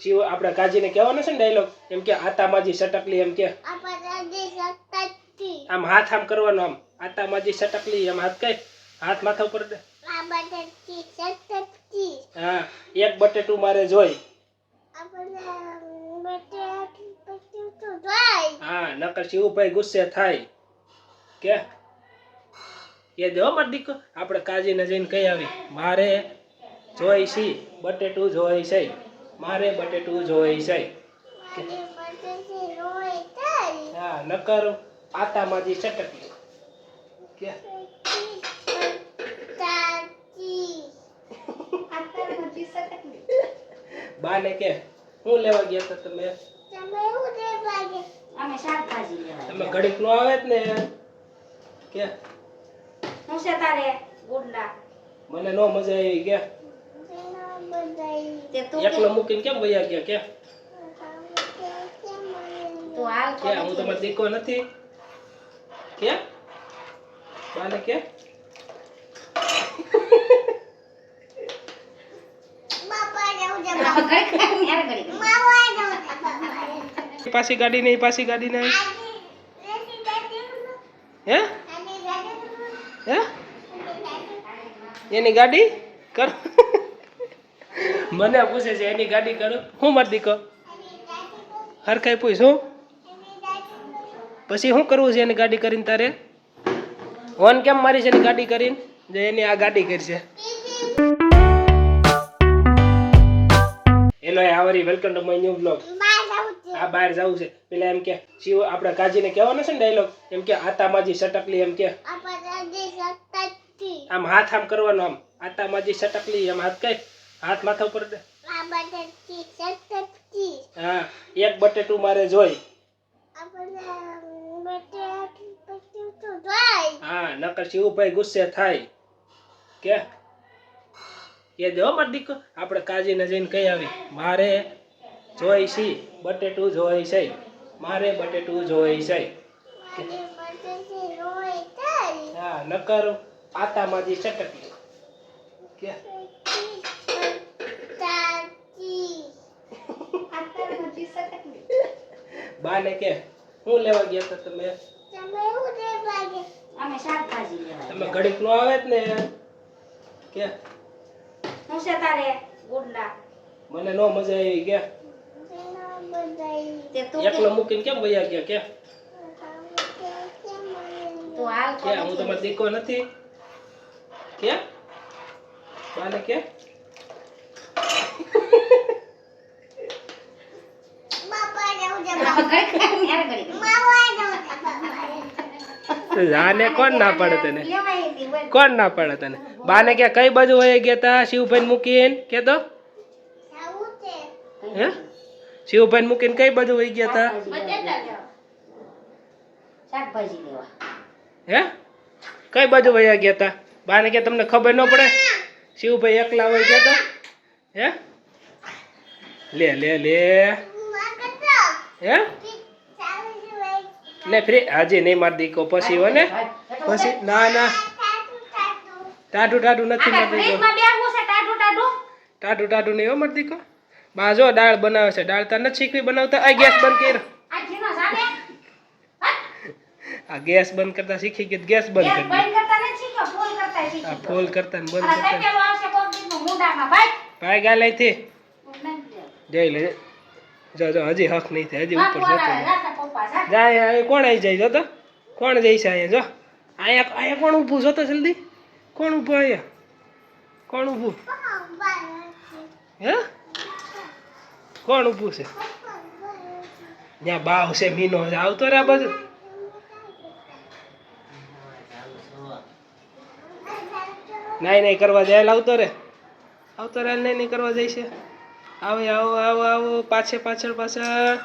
શિવ આપણે કાજીને કહેવાનો છે ને ડાયલોગ એમ કે આતામાજી સટકલી એમ કે આમ હાથ આમ કરવાનો આમ આતામાજી સટકલી એમ હાથ કઈ હાથ માથા ઉપર હા એક બટેટું મારે જોઈ. હા નકર શિવભાઈ ગુસ્સે થાય. કે એ દો માર દીકો આપણે કાજીને જઈને કહી આવી મારે જોઈ છી બટેટું જોઈ છે મારે બટેટું જોઈ છે હા નકર આતામાંથી સટકી કે? બાને કે હું લેવા ગયા હતા તમે? અમે શાકભાજી લેવા તમે ઘડીક નો આવે જ ને. કે? હું છે તારે ગુડલા. મને નો મજા આવી કે? તે તું એકલો મૂકીને કેમ વયા ગયા કે તું હાલ કે હું તમારો દીકો નથી કે બાને કે પાછી ગાડી નહીં પાછી ગાડી નહીં હે હે એની ગાડી કર મને પૂછે છે એની ગાડી કરો. હું મારી દીકો હરખાઈ પૂછ હું? પછી શું કરવું છે એની ગાડી કરીને તારે? હોન કેમ મારી છે એની ગાડી કરીને? જે એની આ ગાડી કરશે હેલો આવરી welcome to my new blog આ બહાર જવું છે. પેલા એમ કે શિવ આપણે કાજીને કહેવાનો છે ને ડાયલોગ એમ કે આતા માજી સટકલી એમ કે. આમ હાથ આમ કરવાનો આમ. આતા માજી સટકલી એમ હાથ કઈ. હાથ માથા ઉપર દે. હા એક બટેટું મારે જોઈ. હા નકર શિવભાઈ ગુસ્સે થાય. કે? એ દો માર દીકરો. આપણે કાજીને જઈને કહી આવી મારે જોઈ છે બટેટું જોઈ છે મારે બટેટું જોઈ છે. હા નકર આતામાંથી ચટકી કે? બાને કે શું લેવા ગયા હતા તમે? અમે શાકભાજી લેવા તમે ઘડીક નો આવે ને કે? હું છે તારે ગુડલા મને નો મજા આવી કે? તે તું એકલો મૂકીને કેમ વયા ગયા કે? કે હું તમારો દીકો નથી? કે? બાને કે? જાને કોણ ના પાડે તને? કોણ ના પડે તને? બાને કે કઈ બાજુ વહી ગયા તા? શિવભાઈ મૂકીને કે તો? હે? શિવભાઈ મૂકીને કઈ બાજુ વહી ગયા તા? હે? કઈ બાજુ વહી ગયા તા? બાને કે તમને ખબર ન પડે? શિવભાઈ એકલા વહી ગયા તા? હે? લે લે લે. હે? ને ફ્રી હાજી નહીં માર દીકો પછી હો ને? પછી ના ના. ટાઢું ટાઢું નથી માર દીકો. ટાઢું ટાઢું. નહીં હો માર દીકો. બા જો દાળ બનાવે છે દાળ તાર નથી શીખવી બનાવતા? આ ગેસ બંધ કર. આ ગેસ બંધ કરતા શીખી ગઈ ગેસ બંધ કરી આ ફોલ કરતા ને બંધ કરતા. ભાઈ. ગાલે ગાય લેવું. જઈ લે જો જો હજી હક નહીં થાય હજી ઉપર જતો. જાય કોણ આવી જાય જો તો. કોણ જઈ છે અહીંયા જો. અહીંયા અહીંયા કોણ ઊભું? જોતો જલ્દી. કોણ ઊભું અહીંયા? કોણ ઊભું? હે? કોણ ઊભું છે? ત્યાં બાવ છે મીનો છે. આવતો રે બધું બાજુ. નાઈ નાઈ કરવા જાય આવતો રે. આવતો રે નહીં નહીં કરવા જાય છે. આવો આવો આવો આવો પાછળ પાછળ પાછળ.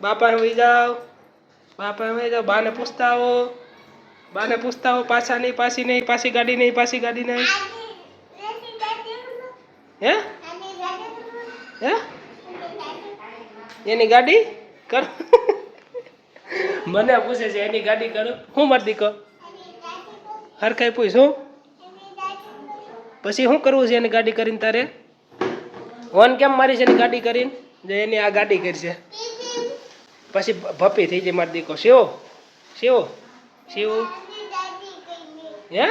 બાપા હોઈ જાઓ. બાપા હોઈ જાઓ. બાને પૂછતા આવો બાને પૂછતા આવો પાછા નહીં પાછી નહીં પાછી ગાડી નહીં પાછી ગાડી નહીં. હે? હે? એની ગાડી કર. મને પૂછે છે એની ગાડી કરો. હું મરદી દીકો હરખાઈ પૂછ હું? પછી શું કરવું છે એની ગાડી કરીને તારે? હોન કેમ મારી છે એની ગાડી કરીને? જે એની આ ગાડી કરશે. પછી ભપી થઈ જાય મારો દીકો. શિવ? શિવ? શિવ? હે?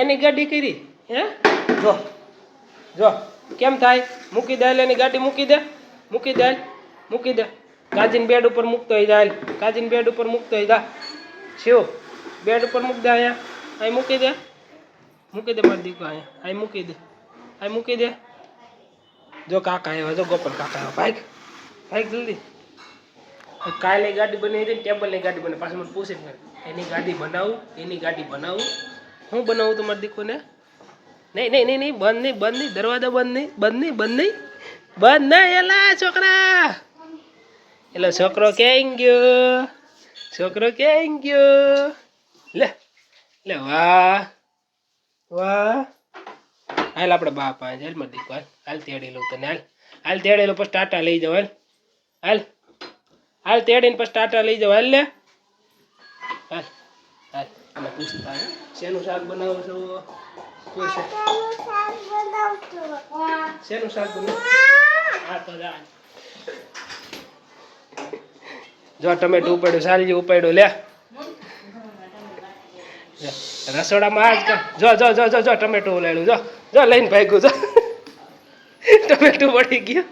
એની ગાડી કરી? હે? જો. જો. કેમ થાય? મૂકી દે એની ગાડી, મૂકી દે. મૂકી દે. મૂકી દે. કાજીન બેડ ઉપર મૂકતો હોય હાલ. કાજીન બેડ ઉપર મૂકતો હોય જા શિવ, બેડ ઉપર મૂક દે અહીંયા. અહીં મૂકી દે. મૂકી દે મારી દીકો અહીંયા. અહીં મૂકી દે. અહીં મૂકી દે. જો કાકા આવ્યા જો ગોપાલ કાકા આવ્યા ભાઈક ભાઈક જલ્દી. કાલે ગાડી બની હતી ટેબલની ગાડી બને. પાછું મને પૂછે એની ગાડી બનાવું? એની ગાડી બનાવું? હું બનાવું તમારે દીકોને નહીં નહીં નહીં નહીં, બંધ નહીં બંધ નહીં, દરવાજા બંધ નહીં બંધ નહીં બંધ નહીં. બંધ નહીં, એલા છોકરા. એટલે છોકરો ક્યાં ગયો? છોકરો ક્યાં ગયો? લે લે, વાહ વાહ. હાલ આપણે બાપ પાસે હાલ મારી હાલ હાલ તેડી લઉં તને, હાલ. હાલ તેડી લો પછી ટાટા લઈ જાવ હાલ. હાલ. તેડીને પછી ટાટા લઈ જાવ હાલ લે. હાલ હાલ. અને પૂછતા હે. શેનું શાક બનાવો છો? કોઈ છે શાક બનાવો હા, તો જા. જો ટમેટું ઉપાડ્યું, સાલજી ઉપાડ્યું, લે. રસોડામાં આજ કર જો જો જો જો જો ટમેટું ઉલાડ્યું જો જો લઈને ભાગ્યું જો. ટમેટું પડી ગયું.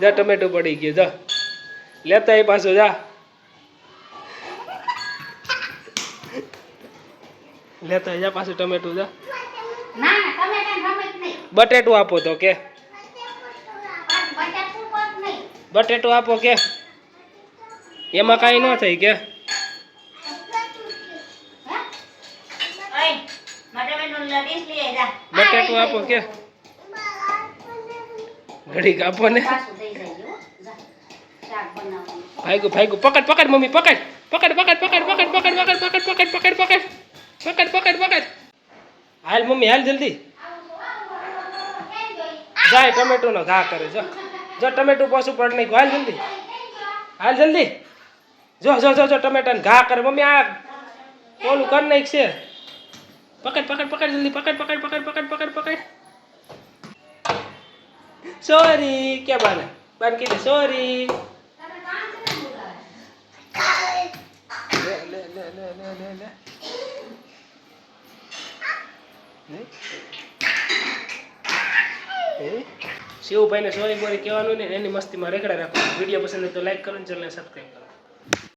જો ટમેટું પડી ગયું જો. લેતા એ પાછું જા. લેતા જા પાછું ટમેટું જા. જ બટેટું આપો તો કે. બટેટું આપો કે. એમાં કાંઈ ન થઈ કે હે ઓય મેં ડીશ જા બટેટું આપો કે ઘડીક આપો ને ભાગ્યું ભાગ્યું પકડ પકડ મમ્મી પકડ પકડ પકડ પકડ પકડ પકડ પકડ પકડ પકડ પકડ પકડ પકડ પકડ પકડ હાલ મમ્મી હાલ જલ્દી જાય ટમેટો નો ઘા કરે જો જો ટમેટું પાછું પડ નહીં હાલ જલ્દી હાલ જલ્દી જો જો જો જો ટમેટાને ઘા કરે મમ્મી આ ઓલું કર નાખ છે pakai pakai pakai sendiri pakai pakai pakai pakai pakai pakai sorry kia ban? Ban kita sorry. Siu pahinnya boleh buat kewanu ini, ini mesti mereka ada aku. Video pesan itu like kalian, jangan subscribe.